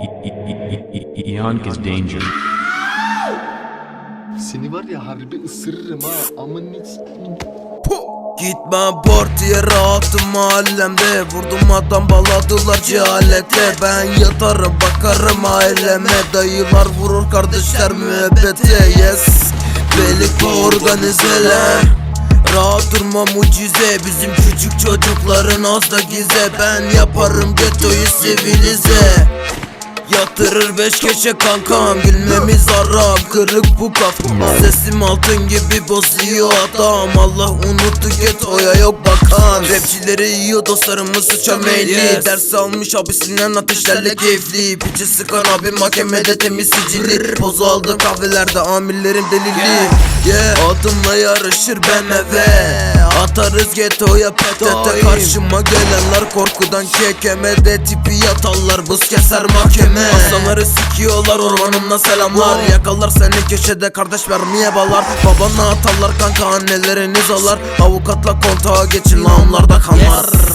Young is danger. Seni var ya harbi ısırırım ha ama hiç Gitmem partiye rahatım mahallemde Vurdum adam baladılar cehaletle Ben yatarım bakarım aileme Dayılar vurur kardeşler müebbete. Yes Birlikte organizeler. Rahat durma mucize Bizim küçük çocukların az da gize Ben yaparım ghettoyu sivilize Yatırır beş köşe kankam. Gülmemiz haram kırık bu kafam Sesim altın gibi bozuyor adam. Allah unuttu getoya yok bakan. Rapçileri yiyor dostlarımız suça meyli Ders almış abisinden ateşlerle keyifli. Piçi sıkan abi mahkemede temiz sicili. Pozu aldı kahvelerde amirlerim delili. Yeah. Adımla yarışır BMW Atarız getoya PTT Karşıma gelenler korkudan kekemede Tipi yatallar buz keser mahkeme. Aslanları sikiyorlar ormanımda selamlar. Yakalar seni köşede kardeş vermeye balar. Babana atarlar kanka anneleriniz alar. Avukatla kontağa geçin lağımlarda kanlar